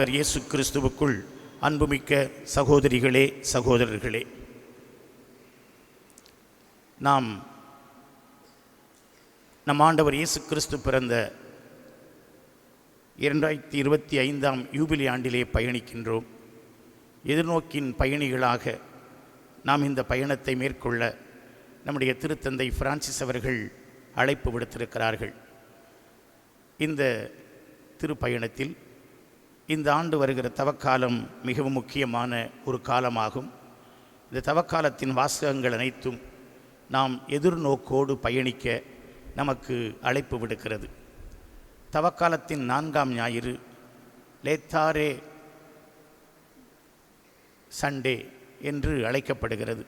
இயேசு கிறிஸ்துவுக்குள் அன்புமிக்க சகோதரிகளே சகோதரர்களே. நாம் நம் ஆண்டவர் இயேசு கிறிஸ்து பிறந்த இரண்டாயிரத்தி இருபத்தி ஐந்தாம் யூபிலி ஆண்டிலே பயணிக்கின்றோம். எதிர்நோக்கின் பயணிகளாக நாம் இந்த பயணத்தை மேற்கொள்ள நம்முடைய திருத்தந்தை பிரான்சிஸ் அவர்கள் அழைப்பு விடுத்திருக்கிறார்கள். இந்த திருப்பயணத்தில் இந்த ஆண்டு வருகிற தவக்காலம் மிகவும் முக்கியமான ஒரு காலமாகும். இந்த தவக்காலத்தின் வாசகங்கள் அனைத்தும் நாம் எதிர்நோக்கோடு பயணிக்க நமக்கு அழைப்பு விடுக்கிறது. தவக்காலத்தின் நான்காம் ஞாயிறு லேத்தாரே சண்டே என்று அழைக்கப்படுகிறது.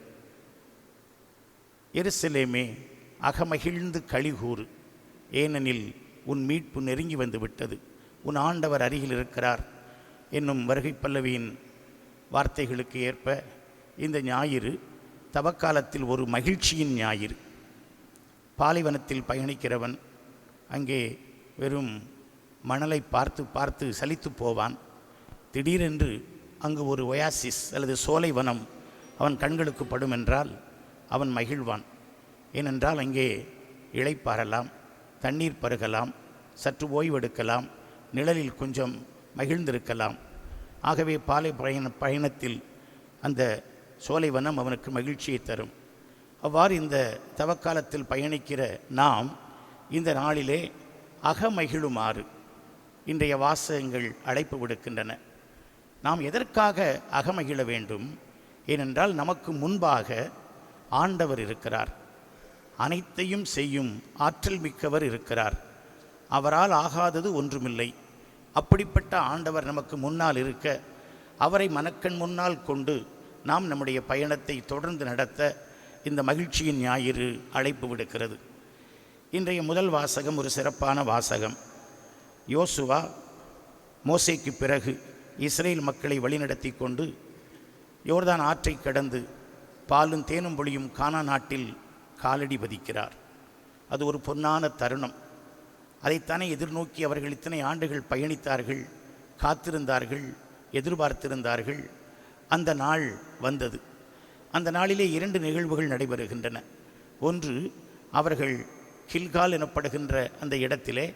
எருசலேமே அகமகிழ்ந்து கழிகூறு ஏனெனில் உன் மீட்பு நெருங்கி வந்து விட்டது உன் ஆண்டவர் அருகில் இருக்கிறார். என்னும் வருகை பல்லவியின் வார்த்தைகளுக்கு ஏற்ப இந்த ஞாயிறு தவக்காலத்தில் ஒரு மகிழ்ச்சியின் ஞாயிறு. பாலைவனத்தில் பயணிக்கிறவன் அங்கே வெறும் மணலை பார்த்து பார்த்து சலித்து போவான். திடீரென்று அங்கு ஒரு ஒயாசிஸ் அல்லது சோலைவனம் அவன் கண்களுக்கு படும் என்றால் அவன் மகிழ்வான். ஏனென்றால் அங்கே இழைப்பாரலாம் தண்ணீர் பருகலாம் சற்று ஓய்வெடுக்கலாம் நிழலில் கொஞ்சம் மகிழ்ந்திருக்கலாம். ஆகவே பாலை பயண பயணத்தில் அந்த சோலைவனம் அவனுக்கு மகிழ்ச்சியை தரும். அவ்வாறு இந்த தவக்காலத்தில் பயணிக்கிற நாம் இந்த நாளிலே அகமகிழுமாறு இன்றைய வாசகங்கள் அழைப்பு விடுக்கின்றன. நாம் எதற்காக அகமகிழ வேண்டும்? ஏனென்றால் நமக்கு முன்பாக ஆண்டவர் இருக்கிறார். அனைத்தையும் செய்யும் ஆற்றல் மிக்கவர் இருக்கிறார். அவரால் ஆகாதது ஒன்றுமில்லை. அப்படிப்பட்ட ஆண்டவர் நமக்கு முன்னால் இருக்க அவரை மனக்கண் முன்னால் கொண்டு நாம் நம்முடைய பயணத்தை தொடர்ந்து நடத்த இந்த மகிழ்ச்சியின் ஞாயிறு அழைப்பு விடுக்கிறது. இன்றைய முதல் வாசகம் ஒரு சிறப்பான வாசகம். யோசுவா மோசைக்கு பிறகு இஸ்ரேல் மக்களை வழிநடத்தி கொண்டு யோர்தான் ஆற்றை கடந்து பாலும் தேனும் பொழியும் கானா நாட்டில் காலடி பதிக்கிறார் அது ஒரு பொன்னான தருணம். அதைத்தானே எதிர்நோக்கி அவர்கள் இத்தனை ஆண்டுகள் பயணித்தார்கள் காத்திருந்தார்கள் எதிர்பார்த்திருந்தார்கள். அந்த நாள் வந்தது. அந்த நாளிலே இரண்டு நிகழ்வுகள் நடைபெறுகின்றன. ஒன்று அவர்கள் கில்கால் எனப்படுகின்ற அந்த இடத்திலே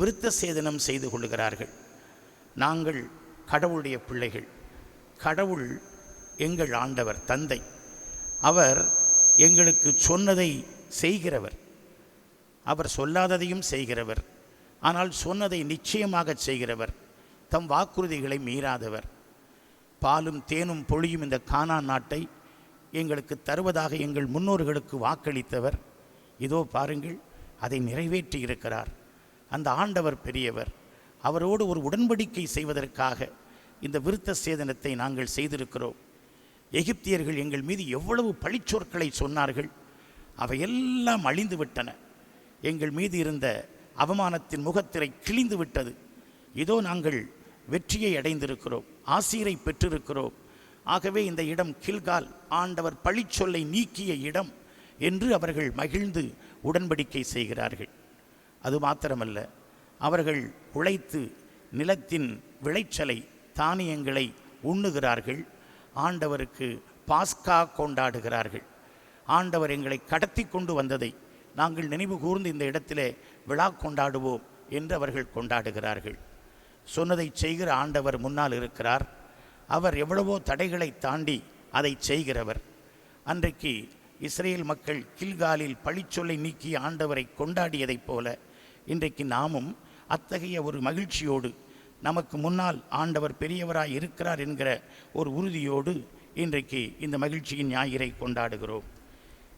விருத்த சேதனம் செய்து கொள்கிறார்கள். நாங்கள் கடவுளுடைய பிள்ளைகள். கடவுள் எங்கள் ஆண்டவர் தந்தை. அவர் எங்களுக்கு சொன்னதை செய்கிறவர். அவர் சொல்லாததையும் செய்கிறவர். ஆனால் சொன்னதை நிச்சயமாக செய்கிறவர். தம் வாக்குறுதிகளை மீறாதவர். பாலும் தேனும் பொழியும் இந்த கானா நாட்டை எங்களுக்கு தருவதாக எங்கள் முன்னோர்களுக்கு வாக்களித்தவர். இதோ பாருங்கள் அதை நிறைவேற்றி இருக்கிறார் அந்த ஆண்டவர் பெரியவர் அவரோடு ஒரு உடன்படிக்கை செய்வதற்காக இந்த விருத்த சேதனத்தை நாங்கள் செய்திருக்கிறோம். எகிப்தியர்கள் எங்கள் மீது எவ்வளவு பழிச்சொற்களை சொன்னார்கள் அவையெல்லாம் அழிந்து விட்டன எங்கள் மீது இருந்த அவமானத்தின் முகத்திரை கிழிந்து விட்டது. இதோ நாங்கள் வெற்றியை அடைந்திருக்கிறோம் ஆசீரை பெற்றிருக்கிறோம். ஆகவே இந்த இடம் கில்கால் ஆண்டவர் பழிச்சொல்லை நீக்கிய இடம் என்று அவர்கள் மகிழ்ந்து உடன்படிக்கை செய்கிறார்கள். அது மாத்திரமல்ல அவர்கள் உழைத்து நிலத்தின் விளைச்சலை தானியங்களை உண்ணுகிறார்கள். ஆண்டவருக்கு பாஸ்கா கொண்டாடுகிறார்கள். ஆண்டவர் எங்களை கடத்தி கொண்டு வந்ததை நாங்கள் நினைவு கூர்ந்து இந்த இடத்திலே விழா கொண்டாடுவோம் என்று அவர்கள் கொண்டாடுகிறார்கள். சொன்னதை செய்கிற ஆண்டவர் முன்னால் இருக்கிறார். அவர் எவ்வளவோ தடைகளை தாண்டி அதை செய்கிறவர். அன்றைக்கு இஸ்ரேல் மக்கள் கில்காலில் பழிச்சொல்லை நீக்கி ஆண்டவரை கொண்டாடியதைப் போல இன்றைக்கு நாமும் அத்தகைய ஒரு மகிழ்ச்சியோடு நமக்கு முன்னால் ஆண்டவர் பெரியவராய் இருக்கிறார் என்கிற ஒரு உறுதியோடு இன்றைக்கு இந்த மகிழ்ச்சியின் ஞாயிறை கொண்டாடுகிறோம்.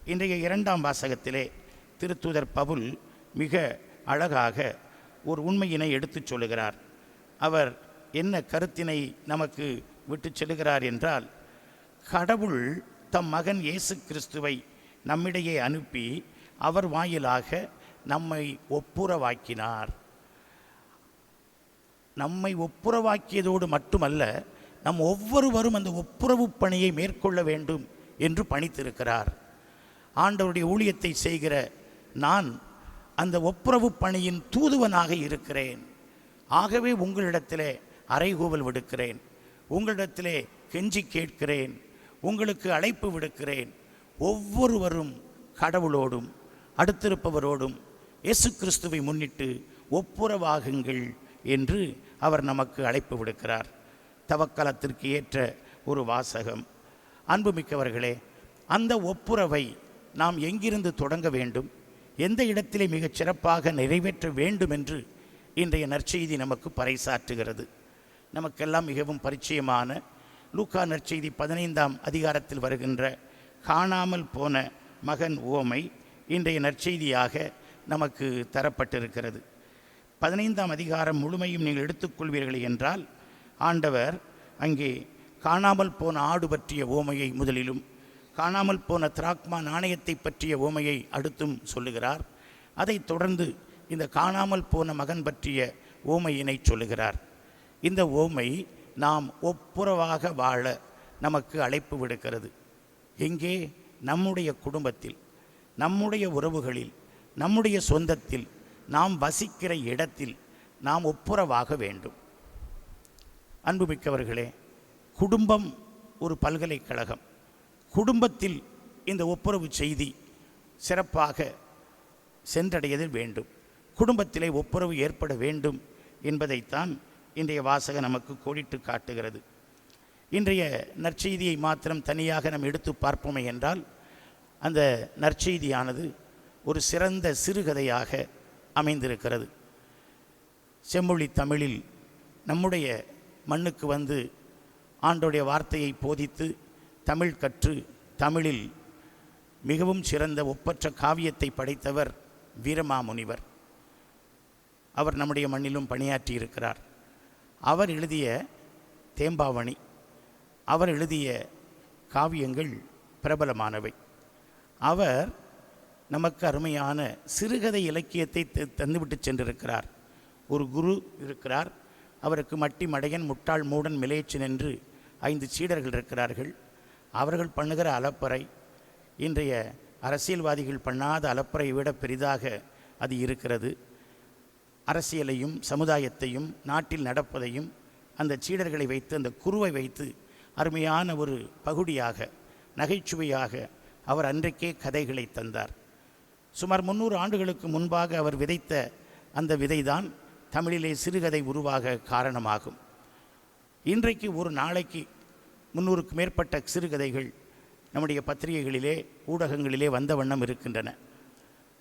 இன்றைய இரண்டாம் வாசகத்திலே திருத்துதர் பவுல் மிக அழகாக ஒரு உண்மையினை எடுத்துச் சொல்லுகிறார். அவர் என்ன கருத்தினை நமக்கு விட்டுச் செல்கிறார் என்றால் கடவுள் தம் மகன் இயேசு கிறிஸ்துவை நம்மிடையே அனுப்பி அவர் வாயிலாக நம்மை ஒப்புரவாக்கினார். நம்மை ஒப்புரவாக்கியதோடு மட்டுமல்ல நம் ஒவ்வொருவரும் அந்த ஒப்புரவு பணியை மேற்கொள்ள வேண்டும் என்று பணித்திருக்கிறார். ஆண்டவருடைய ஊழியத்தை செய்கிற நான் அந்த ஒப்புரவு பணியின் தூதுவனாக இருக்கிறேன். ஆகவே உங்களிடத்திலே அறைகூவல் விடுக்கிறேன். உங்களிடத்திலே கெஞ்சி கேட்கிறேன். உங்களுக்கு அழைப்பு விடுக்கிறேன். ஒவ்வொருவரும் கடவுளோடும் அடுத்திருப்பவரோடும் இயேசு கிறிஸ்துவை முன்னிட்டு ஒப்புரவாகுங்கள் என்று அவர் நமக்கு அழைப்பு விடுக்கிறார். தவக்கலத்திற்கு ஏற்ற ஒரு வாசகம். அன்புமிக்கவர்களே அந்த ஒப்புரவை நாம் எங்கிருந்து தொடங்க வேண்டும்? எந்த இடத்திலே மிகச் சிறப்பாக நிறைவேற்ற வேண்டும் என்று இன்றைய நற்செய்தி நமக்கு பறைசாற்றுகிறது. நமக்கெல்லாம் மிகவும் பரிச்சயமான லூக்கா நற்செய்தி பதினைந்தாம் அதிகாரத்தில் வருகின்ற காணாமல் போன மகன் ஓமை இன்றைய நற்செய்தியாக நமக்கு தரப்பட்டிருக்கிறது. பதினைந்தாம் அதிகாரம் முழுமையும் நீங்கள் எடுத்துக்கொள்வீர்கள் என்றால் ஆண்டவர் அங்கே காணாமல் போன ஆடு பற்றிய ஓமையை முதலிலும் காணாமல் போன திராக்மா நாணயத்தை பற்றிய ஓமையை அடுத்தும் சொல்லுகிறார். அதைத் தொடர்ந்து இந்த காணாமல் போன மகன் பற்றிய ஓமையினை சொல்லுகிறார். இந்த ஓமை நாம் ஒப்புரவாக வாழ நமக்கு அழைப்பு விடுக்கிறது. எங்கே? நம்முடைய குடும்பத்தில் நம்முடைய உறவுகளில் நம்முடைய சொந்தத்தில் நாம் வசிக்கிற இடத்தில் நாம் ஒப்புரவாக வேண்டும். அன்புமிக்கவர்களே குடும்பம் ஒரு பல்கலைக்கழகம். குடும்பத்தில் இந்த ஒப்புரவு செய்தி சிறப்பாக சென்றடையதில் வேண்டும். குடும்பத்திலே ஒப்புரவு ஏற்பட வேண்டும் என்பதைத்தான் இன்றைய வாசகம் நமக்கு கோடிட்டு காட்டுகிறது. இன்றைய நற்செய்தியை மாத்திரம் தனியாக நாம் எடுத்து பார்ப்போமே என்றால் அந்த நற்செய்தியானது ஒரு சிறந்த சிறுகதையாக அமைந்திருக்கிறது. செம்மொழி தமிழில் நம்முடைய மண்ணுக்கு வந்து ஆண்டோடைய வார்த்தையை போதித்து தமிழ் கற்று தமிழில் மிகவும் சிறந்த ஒப்பற்ற காவியத்தை படைத்தவர் வீரமாமுனிவர். அவர் நம்முடைய மண்ணிலும் பணியாற்றி இருக்கிறார் அவர் எழுதிய தேம்பாவணி அவர் எழுதிய காவியங்கள் பிரபலமானவை. அவர் நமக்கு அருமையான சிறுகதை இலக்கியத்தை த- தந்துவிட்டு சென்றிருக்கிறார். ஒரு குரு இருக்கிறார். அவருக்கு மட்டி மடையன் முட்டாள் மூடன் மிலேச்சன் என்று ஐந்து சீடர்கள் இருக்கிறார்கள். அவர்கள் பண்ணுகிற அலப்பறை இன்றைய அரசியல்வாதிகள் பண்ணாத அலப்பறை விட பெரிதாக அது இருக்கிறது. அரசியலையும் சமுதாயத்தையும் நாட்டில் நடப்பதையும் அந்த சீடர்களை வைத்து அந்த குருவை வைத்து அருமையான ஒரு பகுடியாக நகைச்சுவையாக அவர் அன்றைக்கே கதைகளை தந்தார். சுமார் முந்நூறு ஆண்டுகளுக்கு முன்பாக அவர் விதைத்த அந்த விதைதான் தமிழிலே சிறுகதை உருவாக காரணமாகும். இன்றைக்கு ஒரு நாளைக்கு முந்நூறுக்கு மேற்பட்ட சிறுகதைகள் நம்முடைய பத்திரிகைகளிலே ஊடகங்களிலே வந்த வண்ணம் இருக்கின்றன.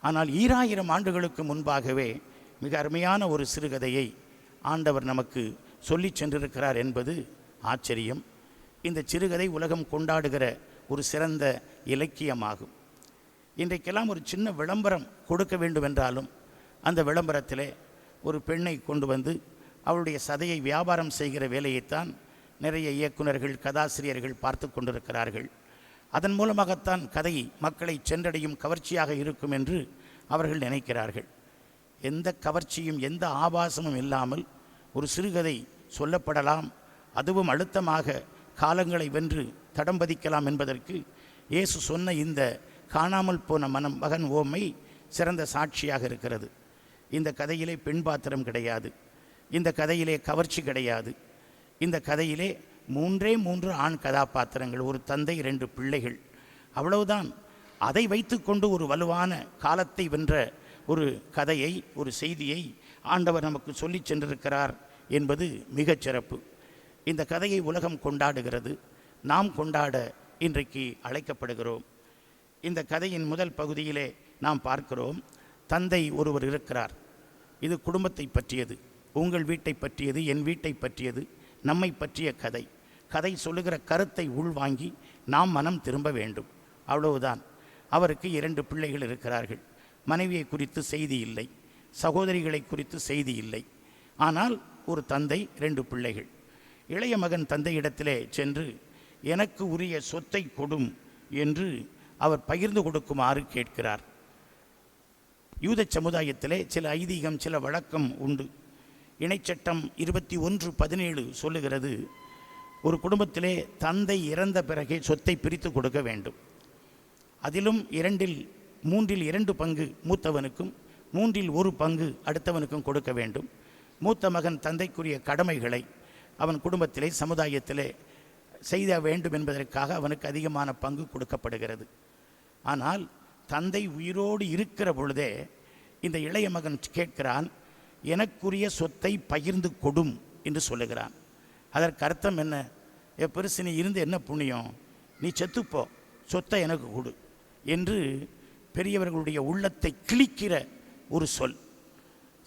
ஆனால் ஈராயிரம் ஆண்டுகளுக்கு முன்பாகவே மிக அருமையான ஒரு சிறுகதையை ஆண்டவர் நமக்கு சொல்லிச் சென்றிருக்கிறார் என்பது ஆச்சரியம். இந்த சிறுகதை உலகம் கொண்டாடுகிற ஒரு சிறந்த இலக்கியமாகும். இன்றைக்கெல்லாம் ஒரு சின்ன விளம்பரம் கொடுக்க வேண்டுமென்றாலும் அந்த விளம்பரத்திலே ஒரு பெண்ணை கொண்டு வந்து அவளுடைய சதையை வியாபாரம் செய்கிற வேலையைத்தான் நிறைய இயக்குனர்கள் கதாசிரியர்கள் பார்த்து கொண்டிருக்கிறார்கள். அதன் மூலமாகத்தான் கதை மக்களை சென்றடையும் கவர்ச்சியாக இருக்கும் என்று அவர்கள் நினைக்கிறார்கள். எந்த கவர்ச்சியும் எந்த ஆபாசமும் இல்லாமல் ஒரு சிறுகதை சொல்லப்படலாம். அதுவும் அழுத்தமாக காலங்களை வென்று தடம் பதிக்கலாம் என்பதற்கு இயேசு சொன்ன இந்த காணாமல் போன மனம் மகன் ஓமை சிறந்த சாட்சியாக இருக்கிறது. இந்த கதையிலே பெண் பாத்திரம் கிடையாது. இந்த கதையிலே கவர்ச்சி கிடையாது. இந்த கதையிலே மூன்றே மூன்று ஆண் கதாபாத்திரங்கள் ஒரு தந்தை இரண்டு பிள்ளைகள். அவ்வளவுதான். அதை வைத்துக்கொண்டு ஒரு வலுவான காலத்தை வென்ற ஒரு கதையை ஒரு செய்தியை ஆண்டவர் நமக்கு சொல்லி சென்றிருக்கிறார் என்பது மிகச் சிறப்பு. இந்த கதையை உலகம் கொண்டாடுகிறது. நாம் கொண்டாட இன்றைக்கு அழைக்கப்படுகிறோம். இந்த கதையின் முதல் பகுதியிலே நாம் பார்க்கிறோம் தந்தை ஒருவர் இருக்கிறார். இது குடும்பத்தை பற்றியது. உங்கள் வீட்டை பற்றியது என் வீட்டை பற்றியது. நம்மை பற்றிய கதை. கதை சொல்லுகிற கருத்தை உள்வாங்கி நாம் மனம் திரும்ப வேண்டும். அவ்வளவுதான். அவருக்கு இரண்டு பிள்ளைகள் இருக்கிறார்கள். மனைவியை குறித்து செய்தி இல்லை. சகோதரிகளை குறித்து செய்தி இல்லை. ஆனால் ஒரு தந்தை ரெண்டு பிள்ளைகள். இளைய மகன் தந்தையிடத்திலே சென்று எனக்கு உரிய சொத்தை கொடும் என்று அவர் பகிர்ந்து கொடுக்குமாறு கேட்கிறார். யூத சமுதாயத்திலே சில ஐதீகம் சில வழக்கம் உண்டு. இணைச்சட்டம் இருபத்தி ஒன்று பதினேழு சொல்லுகிறது ஒரு குடும்பத்திலே தந்தை இறந்த பிறகே சொத்தை பிரித்து கொடுக்க வேண்டும். அதிலும் இரண்டில் மூன்றில் இரண்டு பங்கு மூத்தவனுக்கும் மூன்றில் ஒரு பங்கு அடுத்தவனுக்கும் கொடுக்க வேண்டும். மூத்த மகன் தந்தைக்குரிய கடமைகளை அவன் குடும்பத்திலே சமுதாயத்திலே செய்த வேண்டும் என்பதற்காக அவனுக்கு அதிகமான பங்கு கொடுக்கப்படுகிறது. ஆனால் தந்தை உயிரோடு இருக்கிற பொழுதே இந்த இளைய மகன் கேட்கிறான் எனக்குரிய சொத்தை பகிர்ந்து கொடும் என்று சொல்லுகிறான். அதற்கு அர்த்தம் என்ன? என் பெருசு நீ இருந்து என்ன புண்ணியம்? நீ செத்துப்போ. சொத்தை எனக்கு கொடு என்று பெரியவர்களுடைய உள்ளத்தை கிழிக்கிற ஒரு சொல்.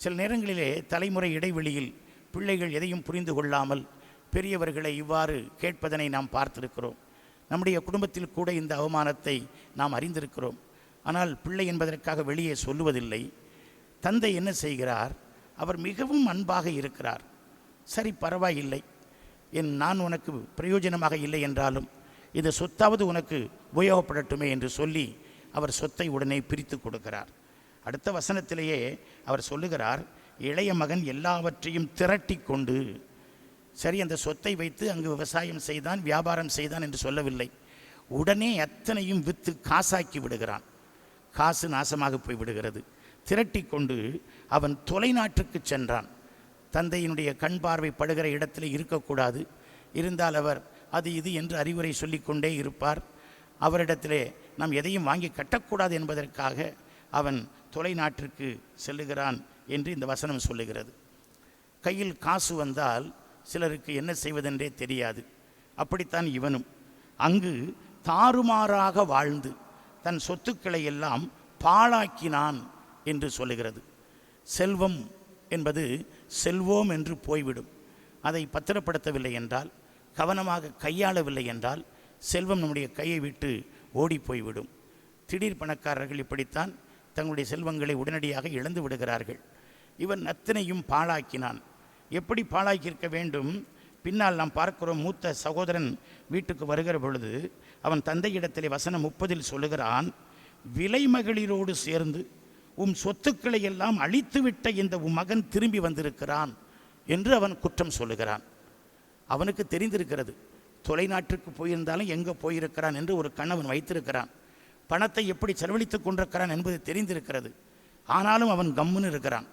சில நேரங்களிலே தலைமுறை இடைவெளியில் பிள்ளைகள் எதையும் புரிந்து கொள்ளாமல் பெரியவர்களை இவ்வாறு கேட்பதனை நாம் பார்த்திருக்கிறோம். நம்முடைய குடும்பத்தில் கூட இந்த அவமானத்தை நாம் அறிந்திருக்கிறோம். ஆனால் பிள்ளை என்பதற்காக வெளியே சொல்லுவதில்லை. தந்தை என்ன செய்கிறார்? அவர் மிகவும் அன்பாக இருக்கிறார். சரி பரவாயில்லை. என் நான் உனக்கு பிரயோஜனமாக இல்லை என்றாலும் இந்த சொத்தாவது உனக்கு உபயோகப்படட்டுமே என்று சொல்லி அவர் சொத்தை உடனே பிரித்து கொடுக்கிறார். அடுத்த வசனத்திலேயே அவர் சொல்லுகிறார் இளைய மகன் எல்லாவற்றையும் திரட்டி கொண்டு சரி அந்த சொத்தை வைத்து அங்கு விவசாயம் செய்தான் வியாபாரம் செய்தான் என்று சொல்லவில்லை. உடனே அத்தனையும் விற்று காசாக்கி விடுகிறான். காசு நாசமாக போய் விடுகிறது திரட்டி கொண்டு அவன் தொலைநாட்டுக்கு சென்றான். தந்தையினுடைய கண் பார்வை படுகிற இடத்தில் இருக்கக்கூடாது. இருந்தால் அவர் அது இது என்று அறிவுரை சொல்லிக்கொண்டே இருப்பார். அவரிடத்திலே நாம் எதையும் வாங்கி கட்டக்கூடாது என்பதற்காக அவன் தொலைநாட்டிற்கு செல்லுகிறான் என்று இந்த வசனம் சொல்லுகிறது. கையில் காசு வந்தால் சிலருக்கு என்ன செய்வதென்றே தெரியாது. அப்படித்தான் இவனும். அங்கு தாறுமாறாக வாழ்ந்து தன் சொத்துக்களை எல்லாம் பாழாக்கினான் என்று சொல்லுகிறது. செல்வம் என்பது செல்வோம் என்று போய்விடும். அதை பத்திரப்படுத்தவில்லை என்றால் கவனமாக கையாளவில்லை என்றால் செல்வம் நம்முடைய கையை விட்டு ஓடி போய்விடும். திடீர் பணக்காரர்கள் இப்படித்தான் தங்களுடைய செல்வங்களை உடனடியாக இழந்து விடுகிறார்கள். இவன் அத்தனையும் பாழாக்கினான். எப்படி பாழாக்கியிருக்க வேண்டும்? பின்னால் நாம் பார்க்கிறோம் மூத்த சகோதரன் வீட்டுக்கு வருகிற பொழுது அவன் தந்தையிடத்திலே வசனம் முப்பதில் சொல்லுகிறான் விலை மகளிரோடு சேர்ந்து உம் சொத்துக்களை எல்லாம் அழித்துவிட்ட இந்த உம் மகன் திரும்பி வந்திருக்கிறான் என்று அவன் குற்றம் சொல்லுகிறான். அவனுக்கு தெரிந்திருக்கிறது தொலைநாட்டிற்கு போயிருந்தாலும் எங்கே போயிருக்கிறான் என்று ஒரு கணவன் வைத்திருக்கிறான். பணத்தை எப்படி செலவழித்துக் கொண்டிருக்கிறான் என்பது தெரிந்திருக்கிறது. ஆனாலும் அவன் கம்முன்னு இருக்கிறான்.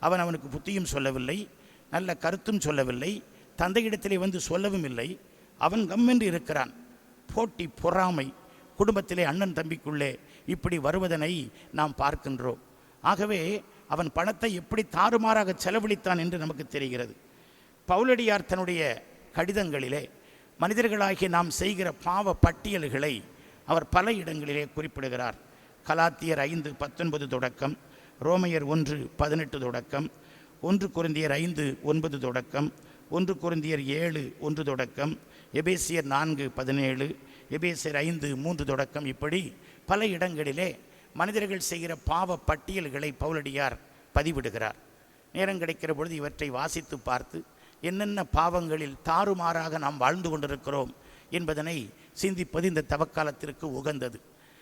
அவன் அவனுக்கு புத்தியும் சொல்லவில்லை நல்ல கருத்தும் சொல்லவில்லை தந்தையிடத்திலே வந்து சொல்லவும் இல்லை. அவன் கம்மென்று இருக்கிறான். போட்டி பொறாமை குடும்பத்திலே அண்ணன் தம்பிக்குள்ளே இப்படி வருவதனை நாம் பார்க்கின்றோம். ஆகவே அவன் பணத்தை எப்படி தாறுமாறாக செலவழித்தான் என்று நமக்கு தெரிகிறது. பவுலடியார் தன்னுடைய கடிதங்களிலே மனிதர்களாகிய நாம் செய்கிற பாவ பட்டியல்களை அவர் பல இடங்களிலே குறிப்பிடுகிறார். கலாத்தியர் ஐந்து பத்தொன்பது தொடக்கம் ரோமையர் ஒன்று பதினெட்டு தொடக்கம் ஒன்று குருந்தியர் ஐந்து ஒன்பது தொடக்கம் ஒன்று குருந்தியர் ஏழு ஒன்று தொடக்கம். எபேசியர் நான்கு பதினேழு. எபேசியர் ஐந்து மூன்று தொடக்கம். இப்படி பல இடங்களிலே மனிதர்கள் செய்கிற பாவ பட்டியல்களை பவுலடியார் பதிவிடுகிறார். நேரம் கிடைக்கிற பொழுது இவற்றை வாசித்து பார்த்து என்னென்ன பாவங்களில் தாறுமாறாக நாம் வாழ்ந்து கொண்டிருக்கிறோம் என்பதனை சிந்திப்பது இந்த தவக்காலத்திற்கு உகந்தது.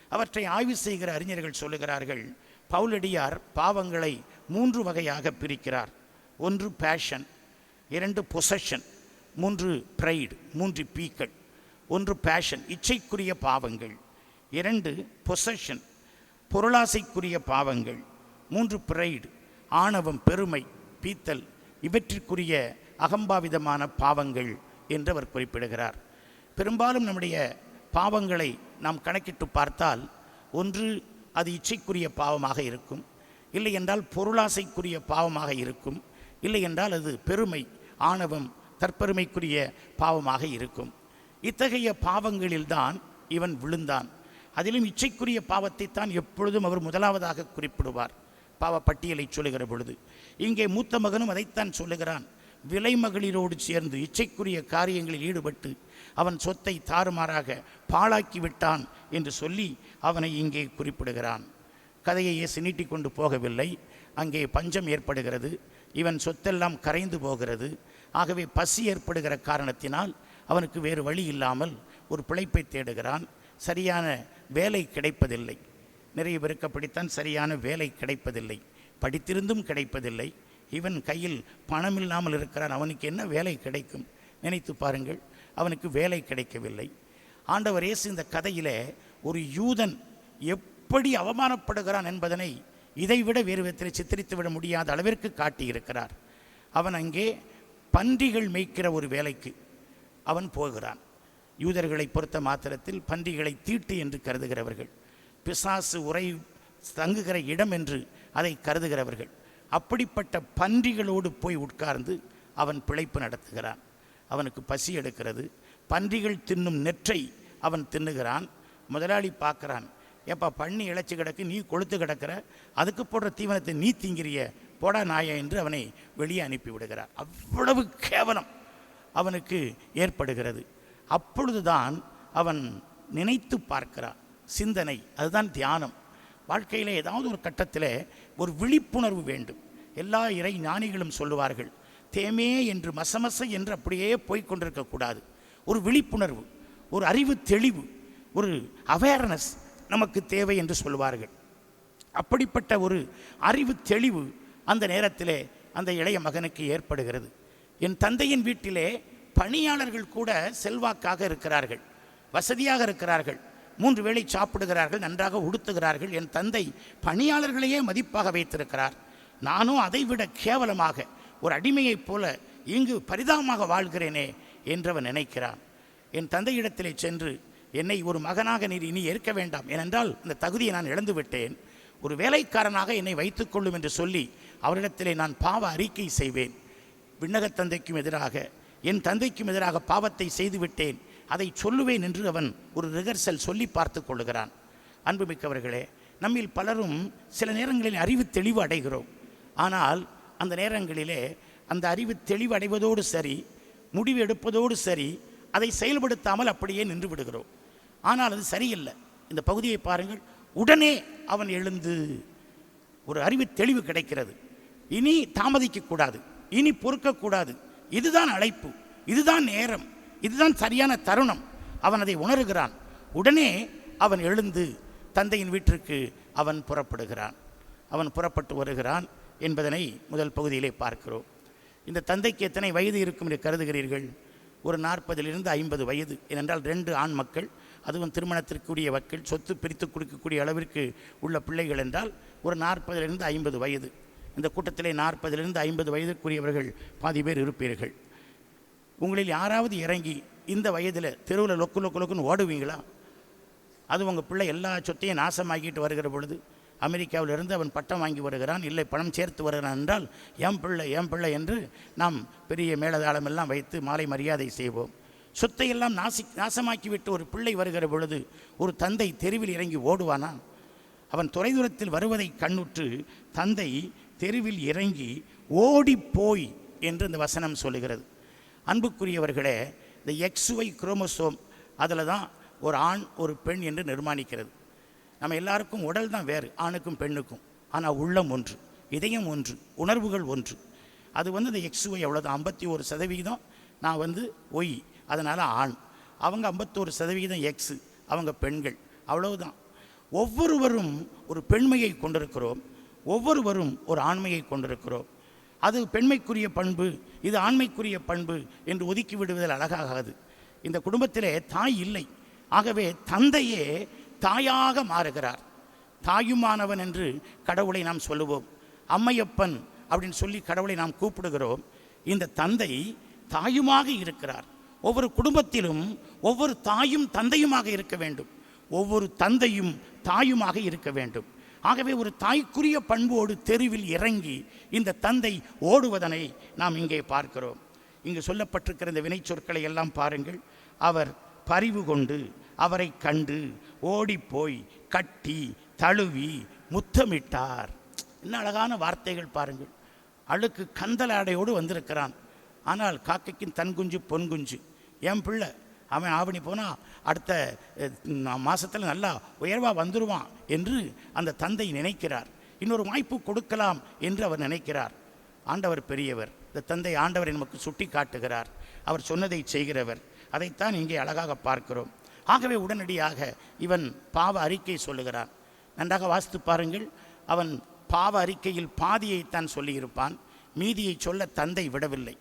அவற்றை ஆய்வு செய்கிற அறிஞர்கள் சொல்லுகிறார்கள் பவுலடியார் பாவங்களை மூன்று வகையாக பிரிக்கிறார். ஒன்று பேஷன் இரண்டு பொசஷன் மூன்று ப்ரைடு மூன்று பீக்கள் ஒன்று பேஷன் இச்சைக்குரிய பாவங்கள். இரண்டு பொசஷன் பொருளாசைக்குரிய பாவங்கள். மூன்று பிரைடு ஆணவம் பெருமை பீத்தல் இவற்றிற்குரிய அகம்பாவிதமான பாவங்கள் என்று அவர் குறிப்பிடுகிறார். பெரும்பாலும் நம்முடைய பாவங்களை நாம் கணக்கிட்டு பார்த்தால் ஒன்று அது இச்சைக்குரிய பாவமாக இருக்கும். இல்லை என்றால் பொருளாசைக்குரிய பாவமாக இருக்கும். இல்லை என்றால் அது பெருமை ஆணவம் தற்பெருமைக்குரிய பாவமாக இருக்கும். இத்தகைய பாவங்களில்தான் இவன் விழுந்தான். அதிலும் இச்சைக்குரிய பாவத்தை தான் எப்பொழுதும் அவர் முதலாவதாக குறிப்பிடுவார். பாவ பட்டியலை சொல்லுகிற பொழுது இங்கே மூத்த மகனும் அதைத்தான் சொல்லுகிறான். விலை மகளிரோடு சேர்ந்து இச்சைக்குரிய காரியங்களில் ஈடுபட்டு அவன் சொத்தை தாறுமாறாக பாழாக்கி விட்டான் என்று சொல்லி அவனை இங்கே குறிப்பிடுகிறான். கதையை இயேசு நீட்டிக்கொண்டு போகவில்லை. அங்கே பஞ்சம் ஏற்படுகிறது. இவன் சொத்தெல்லாம் கரைந்து போகிறது. ஆகவே பசி ஏற்படுகிற காரணத்தினால் அவனுக்கு வேறு வழி இல்லாமல் ஒரு பிழைப்பை தேடுகிறான். சரியான வேலை கிடைப்பதில்லை. நிறைய பேருக்கு அப்படித்தான் சரியான வேலை கிடைப்பதில்லை. படித்திருந்தும் கிடைப்பதில்லை. இவன் கையில் பணம் இல்லாமல் இருக்கிறான். அவனுக்கு என்ன வேலை கிடைக்கும்? நினைத்து பாருங்கள். அவனுக்கு வேலை கிடைக்கவில்லை. ஆண்டவர் இயேசு இந்த கதையிலே ஒரு யூதன் எப்படி அவமானப்படுகிறான் என்பதனை இதைவிட வேறு விதத்தில் சித்தரித்துவிட முடியாத அளவிற்கு காட்டியிருக்கிறார். அவன் அங்கே பன்றிகள் மேய்க்கிற ஒரு வேலைக்கு அவன் போகிறான். யூதர்களை பொறுத்த மாத்திரத்தில் பன்றிகளை தீட்டு என்று கருதுகிறவர்கள். பிசாசு உரை தங்குகிற இடம் என்று அதை கருதுகிறவர்கள். அப்படிப்பட்ட பன்றிகளோடு போய் உட்கார்ந்து அவன் பிழைப்பு நடத்துகிறான். அவனுக்கு பசி எடுக்கிறது. பன்றிகள் தின்னும் நெற்றை அவன் தின்னுகிறான். முதலாளி பார்க்குறான். ஏப்பா பண்ணி இழைச்சி கிடக்கு நீ கொளுத்து கிடக்கிற அதுக்கு போடுற தீவனத்தை நீ திங்கிறிய போடா நாய என்று அவனை வெளியே அனுப்பி விடுகிறார். அவ்வளவு கேவலம் அவனுக்கு ஏற்படுகிறது. அப்பொழுதுதான் அவன் நினைத்து பார்க்கிறான். சிந்தனை அதுதான் தியானம். வாழ்க்கையில் ஏதாவது ஒரு கட்டத்தில் ஒரு விழிப்புணர்வு வேண்டும். எல்லா இறை ஞானிகளும் சொல்லுவார்கள் தேமே என்று மசமச என்று அப்படியே போய்கொண்டிருக்கக்கூடாது ஒரு விழிப்புணர்வு ஒரு அறிவு தெளிவு ஒரு அவேர்னஸ் நமக்கு தேவை என்று சொல்வார்கள் அப்படிப்பட்ட ஒரு அறிவு தெளிவு அந்த நேரத்திலே அந்த இளைய மகனுக்கு ஏற்படுகிறது. என் தந்தையின் வீட்டிலே பணியாளர்கள் கூட செல்வாக்காக இருக்கிறார்கள் வசதியாக இருக்கிறார்கள் மூன்று வேளை சாப்பிடுகிறார்கள் நன்றாக உடுத்துகிறார்கள். என் தந்தை பணியாளர்களையே மதிப்பாக வைத்திருக்கிறார். நானும் அதைவிட கேவலமாக ஒரு அடிமையைப் போல இங்கு பரிதாபமாக வாழ்கிறேனே என்றவன் நினைக்கிறான் என் தந்தையிடத்திலே சென்று என்னை ஒரு மகனாக நீர் இனி ஏற்க வேண்டாம். ஏனென்றால் இந்த தகுதியை நான் இழந்து விட்டேன். ஒரு வேலைக்காரனாக என்னை வைத்துக்கொள்ளும் என்று சொல்லி அவரிடத்திலே நான் பாவ அறிக்கை செய்வேன். விண்ணகத் தந்தைக்கும் எதிராக என் தந்தைக்கும் எதிராக பாவத்தை செய்துவிட்டேன் அதை சொல்லுவேன் என்று அவன் ஒரு ரிகர்சல் சொல்லி பார்த்து கொள்ளுகிறான். அன்புமிக்கவர்களே நம்மில் பலரும் சில நேரங்களில் அறிவு தெளிவு அடைகிறோம். ஆனால் அந்த நேரங்களிலே அந்த அறிவு தெளிவு அடைவதோடு சரி முடிவு எடுப்பதோடு சரி அதை செயல்படுத்தாமல் அப்படியே நின்று விடுகிறோம். ஆனால் அது சரியில்லை. இந்த பகுதியை பாருங்கள். உடனே அவன் எழுந்து. ஒரு அறிவு தெளிவு கிடைக்கிறது. இனி தாமதிக்கக்கூடாது இனி பொறுக்கக்கூடாது இதுதான் அழைப்பு. இதுதான் நேரம். இதுதான் சரியான தருணம். அவன் அதை உணர்கிறான். உடனே அவன் எழுந்து தந்தையின் வீட்டிற்கு அவன் புறப்படுகிறான். அவன் புறப்பட்டு வருகிறான் என்பதனை முதல் பகுதியிலே பார்க்கிறோம். இந்த தந்தைக்கு எத்தனை வயது இருக்கும் என்று கருதுகிறீர்கள்? ஒரு நாற்பதிலிருந்து ஐம்பது வயது. ஏனென்றால் ரெண்டு ஆண் மக்கள் அதுவும் திருமணத்திற்குரிய வக்கீல் சொத்து பிரித்து கொடுக்கக்கூடிய அளவிற்கு உள்ள பிள்ளைகள் என்றால் ஒரு நாற்பதிலிருந்து ஐம்பது வயது. இந்த கூட்டத்திலே நாற்பதிலிருந்து ஐம்பது வயதுக்குரியவர்கள் பாதி பேர் இருப்பீர்கள். உங்களில் யாராவது இறங்கி இந்த வயதில் தெருவில் லொக்கு லொக்கு லொக்குன்னு ஓடுவீங்களா? அது உங்கள் பிள்ளை எல்லா சொத்தையும் நாசமாக்கிட்டு வருகிற பொழுது அமெரிக்காவிலிருந்து அவன் பட்டம் வாங்கி வருகிறான் இல்லை பணம் சேர்த்து வருகிறான் என்றால் என் பிள்ளை என் பிள்ளை என்று நாம் பெரிய மேலதாளமெல்லாம் வைத்து மாலை மரியாதை செய்வோம். சொத்தையெல்லாம் நாசி நாசமாக்கிவிட்டு ஒரு பிள்ளை வருகிற பொழுது ஒரு தந்தை தெருவில் இறங்கி ஓடுவானா? அவன் தொலைதூரத்தில் வருவதை கண்ணுற்று தந்தை தெருவில் இறங்கி ஓடிப்போய் என்று இந்த வசனம் சொல்லுகிறது. அன்புக்குரியவர்களே இந்த எக்ஸுவை குரோமோசோம் அதில் தான் ஒரு ஆண் ஒரு பெண் என்று நிர்மாணிக்கிறது. நம்ம எல்லாருக்கும் உடல் தான் வேறு ஆணுக்கும் பெண்ணுக்கும். ஆனால் உள்ளம் ஒன்று இதயம் ஒன்று உணர்வுகள் ஒன்று. அது வந்து இந்த எக்ஸுவை எவ்வளோதான் ஐம்பத்தி ஒரு சதவீதம் நான் வந்து ஒய் அதனால் ஆண். அவங்க ஐம்பத்தோரு சதவீதம் எக்ஸு அவங்க பெண்கள். அவ்வளவுதான். ஒவ்வொருவரும் ஒரு பெண்மையை கொண்டிருக்கிறோம். ஒவ்வொருவரும் ஒரு ஆண்மையை கொண்டிருக்கிறோம். அது பெண்மைக்குரிய பண்பு இது ஆண்மைக்குரிய பண்பு என்று ஒதுக்கி விடுவதில் அழகாகாது. இந்த குடும்பத்திலே தாய் இல்லை. ஆகவே தந்தையே தாயாக மாறுகிறார். தாயுமானவன் என்று கடவுளை நாம் சொல்லுவோம். அம்மையப்பன் அப்படின்னு சொல்லி கடவுளை நாம் கூப்பிடுகிறோம். இந்த தந்தை தாயுமாக இருக்கிறார். ஒவ்வொரு குடும்பத்திலும் ஒவ்வொரு தாயும் தந்தையுமாக இருக்க வேண்டும். ஒவ்வொரு தந்தையும் தாயுமாக இருக்க வேண்டும். ஆகவே ஒரு தாய்க்குரிய பண்போடு தெருவில் இறங்கி இந்த தந்தை ஓடுவதனை நாம் இங்கே பார்க்கிறோம். இங்கு சொல்லப்பட்டிருக்கிற இந்த வினைச்சொற்களை எல்லாம் பாருங்கள். அவர் பரிவு கொண்டு அவரை கண்டு ஓடிப்போய் கட்டி தழுவி முத்தமிட்டார். என்ன அழகான வார்த்தைகள் பாருங்கள். அழுக்கு கந்தலாடையோடு வந்திருக்கிறான். ஆனால் காக்கைக்கும் தன்குஞ்சு பொன்குஞ்சு என் பிள்ளை அவன் ஆவணி போனால் அடுத்த மாதத்தில் நல்லா உயர்வாக வந்துடுவான் என்று அந்த தந்தை நினைக்கிறார். இன்னொரு வாய்ப்பு கொடுக்கலாம் என்று அவர் நினைக்கிறார். ஆண்டவர் பெரியவர். இந்த தந்தை ஆண்டவரை நமக்கு சுட்டி காட்டுகிறார் அவர் சொன்னதை செய்கிறவர். அதைத்தான் இங்கே அழகாக பார்க்கிறோம். ஆகவே உடனடியாக இவன் பாவ அறிக்கை சொல்லுகிறான். நன்றாக வாசித்து பாருங்கள். அவன் பாவ அறிக்கையில் பாதியைத்தான் சொல்லியிருப்பான். மீதியை சொல்ல தந்தை விடவில்லை.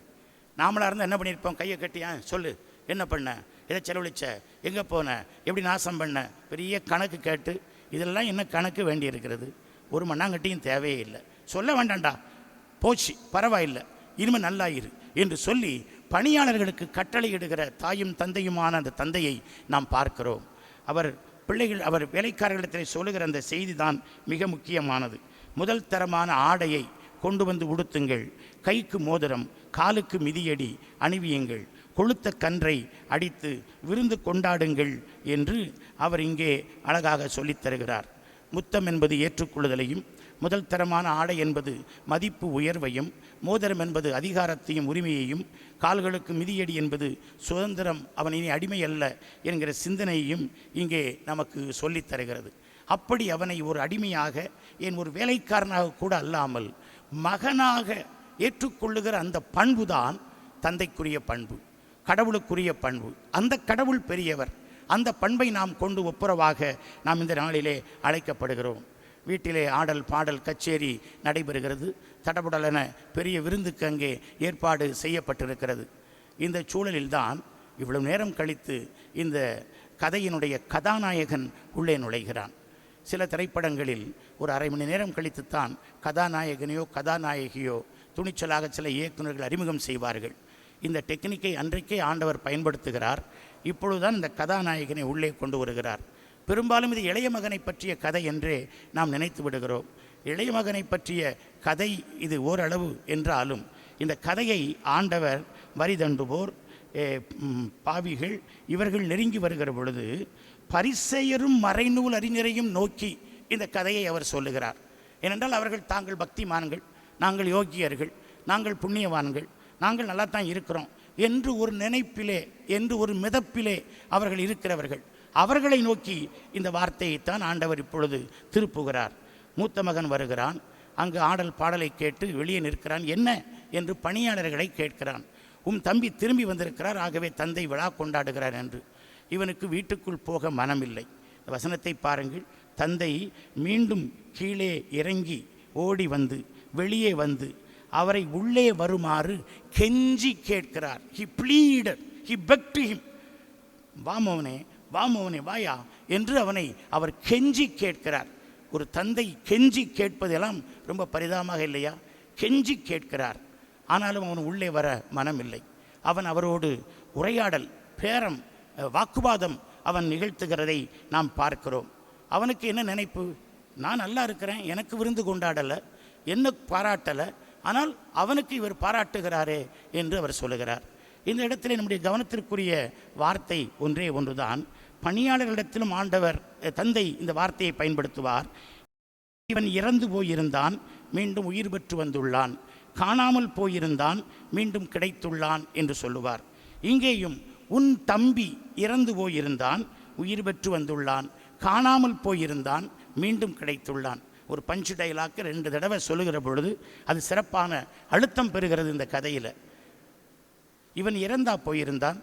நாமளாக இருந்தால் என்ன பண்ணியிருப்போம்? கையை கட்டியா சொல்லு. என்ன பண்ண? எதை செலவழிச்ச? எங்கே போன? எப்படி நாசம் பண்ண? பெரிய கணக்கு கேட்டு இதெல்லாம் என்ன கணக்கு வேண்டியிருக்கிறது ஒரு மண்ணாங்கட்டியும் தேவையே இல்லை. சொல்ல வேண்டாம்டா. போச்சு. பரவாயில்லை. இனிமேல் நல்லாயிரு என்று சொல்லி பணியாளர்களுக்கு கட்டளையிடுகிற தாயும் தந்தையுமான அந்த தந்தையை நாம் பார்க்கிறோம். அவர் பிள்ளைகள் அவர் வேலைக்காரர்களிடத்தில் சொல்லுகிற அந்த செய்தி தான் மிக முக்கியமானது. முதல் தரமான ஆடையை கொண்டு வந்து உடுத்துங்கள். கைக்கு மோதிரம் காலுக்கு மிதியடி அணிவியுங்கள். கொளுத்த கன்றை அடித்து விருந்து கொண்டாடுங்கள் என்று அவர் இங்கே அழகாக சொல்லித் தருகிறார். முத்தம் என்பது ஏற்றுக்கொள்ளுதலையும் முதல் தரமான ஆடை என்பது மதிப்பு உயர்வையும் மோதிரம் என்பது அதிகாரத்தையும் உரிமையையும் கால்களுக்கு மிதியடி என்பது சுதந்திரம் அவன் இனி அடிமை அல்ல என்கிற சிந்தனையையும் இங்கே நமக்கு சொல்லித் தருகிறது. அப்படி அவனை ஒரு அடிமையாக என் ஒரு வேலைக்காரனாக கூட அல்லாமல் மகனாக ஏற்றுக்கொள்ளுகிற அந்த பண்புதான் தந்தைக்குரிய பண்பு. கடவுளுக்குரிய பண்பு. அந்த கடவுள் பெரியவர் அந்த பண்பை நாம் கொண்டு ஒப்புரவாக நாம் இந்த நாளிலே அழைக்கப்படுகிறோம். வீட்டிலே ஆடல் பாடல் கச்சேரி நடைபெறுகிறது. தடபுடலென பெரிய விருந்துக்கு அங்கே ஏற்பாடு செய்யப்பட்டிருக்கிறது. இந்த சூழலில்தான் இவ்வளவு நேரம் கழித்து இந்த கதையினுடைய கதாநாயகன் உள்ளே நுழைகிறான். சில திரைப்படங்களில் ஒரு அரை மணி நேரம் கழித்துத்தான் கதாநாயகனையோ கதாநாயகியோ துணிச்சலாக சில இயக்குநர்கள் அறிமுகம் செய்வார்கள். இந்த டெக்னிக்கை அன்றைக்கே ஆண்டவர் பயன்படுத்துகிறார். இப்பொழுதுதான் இந்த கதாநாயகனை உள்ளே கொண்டு வருகிறார். பெரும்பாலும் இது இளைய மகனை பற்றிய கதை என்றே நாம் நினைத்து விடுகிறோம். இளைய மகனை பற்றிய கதை இது ஓரளவு என்றாலும் இந்த கதையை ஆண்டவர் வரி தண்டுவோர் பாவிகள் இவர்கள் நெருங்கி வருகிற பொழுது பரிசெயரும் மறைநூல் அறிஞரையும் நோக்கி இந்த கதையை அவர் சொல்லுகிறார். ஏனென்றால் அவர்கள் தாங்கள் பக்திமான்கள் நாங்கள் யோகியர்கள் நாங்கள் புண்ணியவான்கள் நாங்கள் நல்லா தான் இருக்கிறோம். என்று ஒரு நினைப்பிலே என்று ஒரு மிதப்பிலே அவர்கள் இருக்கிறவர்கள். அவர்களை நோக்கி இந்த வார்த்தையைத்தான் ஆண்டவர் இப்பொழுது திருப்புகிறார். மூத்த மகன் வருகிறான். அங்கு ஆடல் பாடலை கேட்டு வெளியே நிற்கிறான். என்ன? என்று பணியாளர்களை கேட்கிறான். உம் தம்பி திரும்பி வந்திருக்கிறார். ஆகவே தந்தை விழா கொண்டாடுகிறார் என்று. இவனுக்கு வீட்டுக்குள் போக மனமில்லை. வசனத்தை பாருங்கள். தந்தை மீண்டும் கீழே இறங்கி ஓடி வந்து வெளியே வந்து அவரை உள்ளே வருமாறு கெஞ்சி கேட்கிறார். He pleaded he beg to him வாமவனே வாமவனே வாயா என்று அவனை அவர் கெஞ்சி கேட்கிறார். ஒரு தந்தை கெஞ்சி கேட்பதெல்லாம் ரொம்ப பரிதாபமாக இல்லையா? கெஞ்சி கேட்கிறார். ஆனாலும் அவன் உள்ளே வர மனம் இல்லை அவன் அவரோடு உரையாடல் பேரம் வாக்குவாதம் அவன் நிகழ்த்துகிறதை நாம் பார்க்கிறோம். அவனுக்கு என்ன நினைப்பு? நான் நல்லா இருக்கிறேன் எனக்கு விருந்து கொண்டாடலை என்ன பாராட்டலை ஆனால் அவனுக்கு இவர் பாராட்டுகிறாரே என்று அவர் சொல்லுகிறார். இந்த இடத்திலே நம்முடைய கவனத்திற்குரிய வார்த்தை ஒன்றே ஒன்றுதான். பணியாளர்களிடத்திலும் ஆண்டவர் தந்தை இந்த வார்த்தையை பயன்படுத்துவார். இவன் இறந்து போயிருந்தான் மீண்டும் உயிர் பெற்று வந்துள்ளான். காணாமல் போயிருந்தான் மீண்டும் கிடைத்துள்ளான் என்று சொல்லுவார். இங்கேயும் உன் தம்பி இறந்து போயிருந்தான் உயிர் பெற்று வந்துள்ளான். காணாமல் போயிருந்தான் மீண்டும் கிடைத்துள்ளான். ஒரு பஞ்சு டைலாக்கு ரெண்டு தடவை சொல்லுகிற பொழுது அது சிறப்பான அழுத்தம் பெறுகிறது இந்த கதையில். இவன் இறந்தா போயிருந்தான்.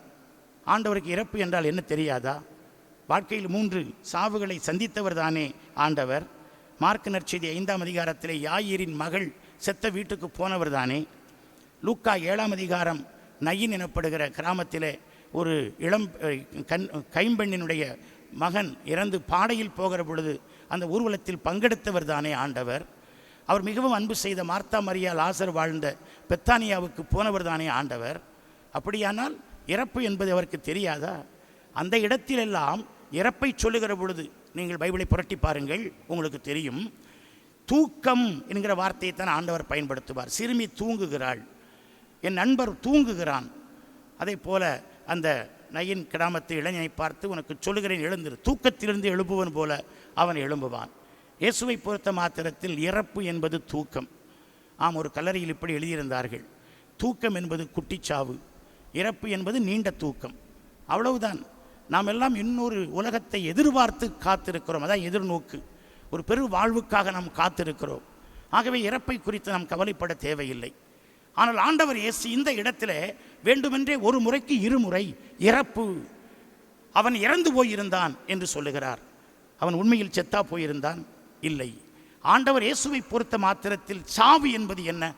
ஆண்டவருக்கு இறப்பு என்றால் என்ன தெரியாதா? வாழ்க்கையில் மூன்று சாவுகளை சந்தித்தவர் தானே ஆண்டவர். மார்க் நற்செய்தி ஐந்தாம் அதிகாரத்திலே யாயிரின் மகள் செத்த வீட்டுக்கு போனவர் தானே. லூக்கா ஏழாம் அதிகாரம் நயின் எனப்படுகிற கிராமத்திலே ஒரு இளம் கண் கைம்பெண்ணினுடைய மகன் இறந்து பாடையில் போகிற பொழுது அந்த ஊர்வலத்தில் பங்கெடுத்தவர் தானே ஆண்டவர். அவர் மிகவும் அன்பு செய்த மார்த்தா மரியா லாசர் வாழ்ந்த பெத்தானியாவுக்கு போனவர் தானே ஆண்டவர். அப்படியானால் இறப்பு என்பது அவருக்கு தெரியாதா? அந்த இடத்திலெல்லாம் இறப்பை சொல்லுகிற பொழுது நீங்கள் பைபிளை புரட்டி பாருங்கள் உங்களுக்கு தெரியும். தூக்கம் என்கிற வார்த்தையை தான் ஆண்டவர் பயன்படுத்துவார். சிறுமி தூங்குகிறாள். என் நண்பர் தூங்குகிறான். அதே போல அந்த நயின் கிராமத்து இளைஞனை பார்த்து உனக்கு சொல்லுகிறேன் எழுந்திரு. தூக்கத்திலிருந்து எழுப்புவன் போல அவன் எழும்புவான். இயேசுவை பொறுத்த மாத்திரத்தில் இறப்பு என்பது தூக்கம். ஆம் ஒரு கல்லறையில் இப்படி எழுதியிருந்தார்கள். தூக்கம் என்பது குட்டிச்சாவு. இறப்பு என்பது நீண்ட தூக்கம். அவ்வளவுதான். நாம் எல்லாம் இன்னொரு உலகத்தை எதிர்பார்த்து காத்திருக்கிறோம். அதான் எதிர்நோக்கு. ஒரு பெரு வாழ்வுக்காக நாம் காத்திருக்கிறோம். ஆகவே இறப்பை குறித்து நாம் கவலைப்பட தேவையில்லை. ஆனால் ஆண்டவர் இயேசு இந்த இடத்துல வேண்டுமென்றே ஒரு முறைக்கு இருமுறை இறப்பு அவன் இறந்து போயிருந்தான் என்று சொல்லுகிறார். அவன் உண்மையில் செத்தா போயிருந்தான்? இல்லை. ஆண்டவர் இயேசுவை பொறுத்த மாத்திரத்தில் சாவு என்பது என்ன?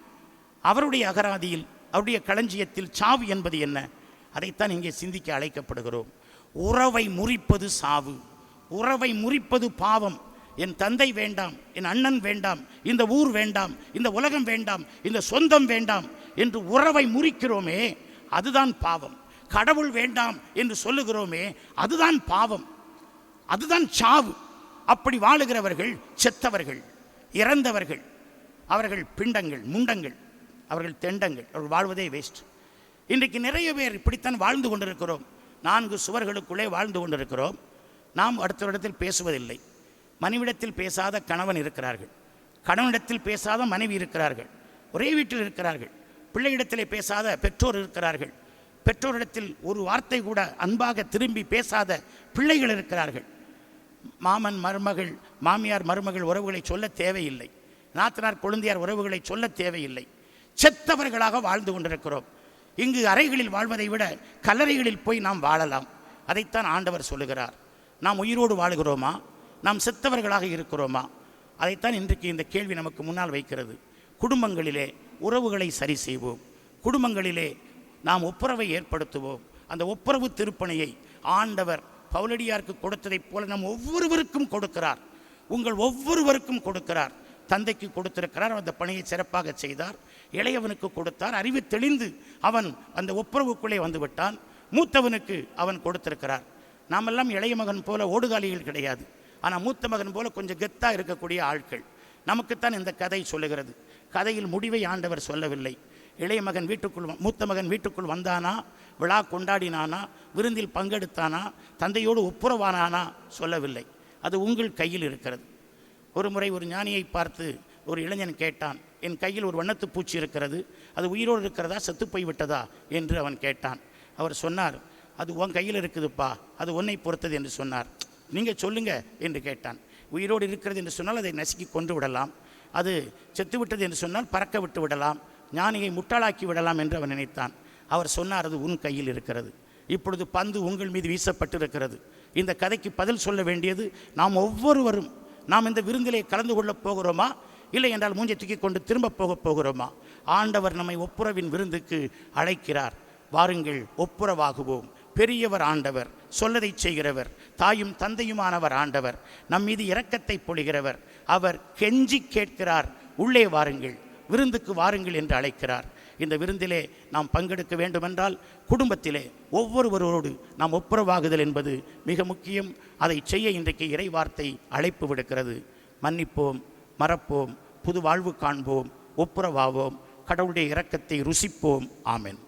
அவருடைய அகராதியில் அவருடைய களஞ்சியத்தில் சாவு என்பது என்ன? அதைத்தான் இங்கே சிந்திக்க அழைக்கப்படுகிறோம். உறவை முறிப்பது சாவு. உறவை முறிப்பது பாவம். என் தந்தை வேண்டாம் என் அண்ணன் வேண்டாம் இந்த ஊர் வேண்டாம் இந்த உலகம் வேண்டாம் இந்த சொந்தம் வேண்டாம் என்று உறவை முறிக்கிறோமே அதுதான் பாவம். கடவுள் வேண்டாம் என்று சொல்லுகிறோமே அதுதான் பாவம். அதுதான் சாவு. அப்படி வாழுகிறவர்கள் செத்தவர்கள் இறந்தவர்கள் அவர்கள் பிண்டங்கள் முண்டங்கள் அவர்கள் தெண்டங்கள் அவர்கள் வாழ்வதே வேஸ்ட் இன்றைக்கு நிறைய பேர் இப்படித்தான் வாழ்ந்து கொண்டிருக்கிறோம். நான்கு சுவர்களுக்குள்ளே வாழ்ந்து கொண்டிருக்கிறோம். நாம் அடுத்தவரிடத்தில் பேசுவதில்லை. மனைவிடத்தில் பேசாத கணவன் இருக்கிறார்கள். கணவனிடத்தில் பேசாத மனைவி இருக்கிறார்கள். ஒரே வீட்டில் இருக்கிறார்கள். பிள்ளையிடத்திலே பேசாத பெற்றோர் இருக்கிறார்கள். பெற்றோரிடத்தில் ஒரு வார்த்தை கூட அன்பாக திரும்பி பேசாத பிள்ளைகள் இருக்கிறார்கள். மாமன் மருமகள் மாமியார் மருமகள் உறவுகளை சொல்ல தேவையில்லை. நாத்தனார் கொழுந்தியார் உறவுகளை சொல்ல தேவையில்லை. செத்தவர்களாக வாழ்ந்து கொண்டிருக்கிறோம். இங்கு அறைகளில் வாழ்வதை விட கல்லறைகளில் போய் நாம் வாழலாம். அதைத்தான் ஆண்டவர் சொல்லுகிறார். நாம் உயிரோடு வாழுகிறோமா? நாம் செத்தவர்களாக இருக்கிறோமா? அதைத்தான் இன்றைக்கு இந்த கேள்வி நமக்கு முன்னால் வைக்கிறது. குடும்பங்களிலே உறவுகளை சரி செய்வோம். குடும்பங்களிலே நாம் ஒப்புரவை ஏற்படுத்துவோம். அந்த ஒப்புரவு திருப்பணியை ஆண்டவர் பவுலடியாருக்கு கொடுத்ததைப் போல நம் ஒவ்வொருவருக்கும் கொடுக்கிறார். உங்கள் ஒவ்வொருவருக்கும் கொடுக்கிறார். தந்தைக்கு கொடுத்திருக்கிறார் அந்த பணியை சிறப்பாக செய்தார். இளையவனுக்கு கொடுத்தார். அறிவு தெளிந்து அவன் அந்த ஒப்புரவுக்குள்ளே வந்துவிட்டான். மூத்தவனுக்கு அவன் கொடுத்திருக்கிறார். நாமெல்லாம் இளைய மகன் போல ஓடுகாலிகள் கிடையாது. ஆனால் மூத்த மகன் போல கொஞ்சம் கெத்தாக இருக்கக்கூடிய ஆட்கள். நமக்குத்தான் இந்த கதை சொல்லுகிறது. கதையில் முடிவை ஆண்டவர் சொல்லவில்லை. இளைய மகன் வீட்டுக்குள் மூத்த மகன் வீட்டுக்குள் வந்தானா? விழா கொண்டாடினானா விருந்தில் பங்கெடுத்தானா தந்தையோடு ஒப்புரவானானா சொல்லவில்லை. அது உங்கள் கையில் இருக்கிறது. ஒரு முறை ஒரு ஞானியை பார்த்து ஒரு இளைஞன் கேட்டான் என் கையில் ஒரு வண்ணத்து பூச்சி இருக்கிறது அது உயிரோடு இருக்கிறதா செத்து போய் விட்டதா? என்று அவன் கேட்டான். அவர் சொன்னார் அது உன் கையில் இருக்குதுப்பா அது உன்னை பொறுத்தது என்று சொன்னார். நீங்கள் சொல்லுங்க என்று கேட்டான். உயிரோடு இருக்கிறது என்று சொன்னால் அதை நசுக்கி கொண்டு விடலாம். அது செத்து விட்டது என்று சொன்னால் பறக்க விட்டு விடலாம். ஞானியை முட்டாளாக்கி விடலாம் என்று அவன் நினைத்தான். அவர் சொன்னார் அது உன் கையில் இருக்கிறது. இப்பொழுது பந்து உங்கள் மீது வீசப்பட்டிருக்கிறது. இந்த கதைக்கு பதில் சொல்ல வேண்டியது நாம் ஒவ்வொருவரும் நாம் இந்த விருந்திலே கலந்து கொள்ளப் போகிறோமா? இல்லை என்றால் மூஞ்சை தூக்கி கொண்டு திரும்ப போகப் போகிறோமா? ஆண்டவர் நம்மை ஒப்புரவின் விருந்துக்கு அழைக்கிறார். வாருங்கள் ஒப்புரவாகுவோம். பெரியவர் ஆண்டவர் சொல்லதை செய்கிறவர் தாயும் தந்தையுமானவர் ஆண்டவர் நம் மீது இரக்கத்தை பொழிகிறவர். அவர் கெஞ்சி கேட்கிறார் உள்ளே வாருங்கள் விருந்துக்கு வாருங்கள் என்று அழைக்கிறார். இந்த விருந்திலே நாம் பங்கெடுக்க வேண்டுமென்றால் குடும்பத்திலே ஒவ்வொருவரோடு நாம் ஒப்புரவாகுதல் என்பது மிக முக்கியம். அதை செய்ய இன்றைக்கு இறைவார்த்தை அழைப்பு விடுக்கிறது. மன்னிப்போம் மறப்போம் புது வாழ்வு காண்போம் ஒப்புரவாவோம் கடவுளுடைய இரக்கத்தை ருசிப்போம். ஆமேன்.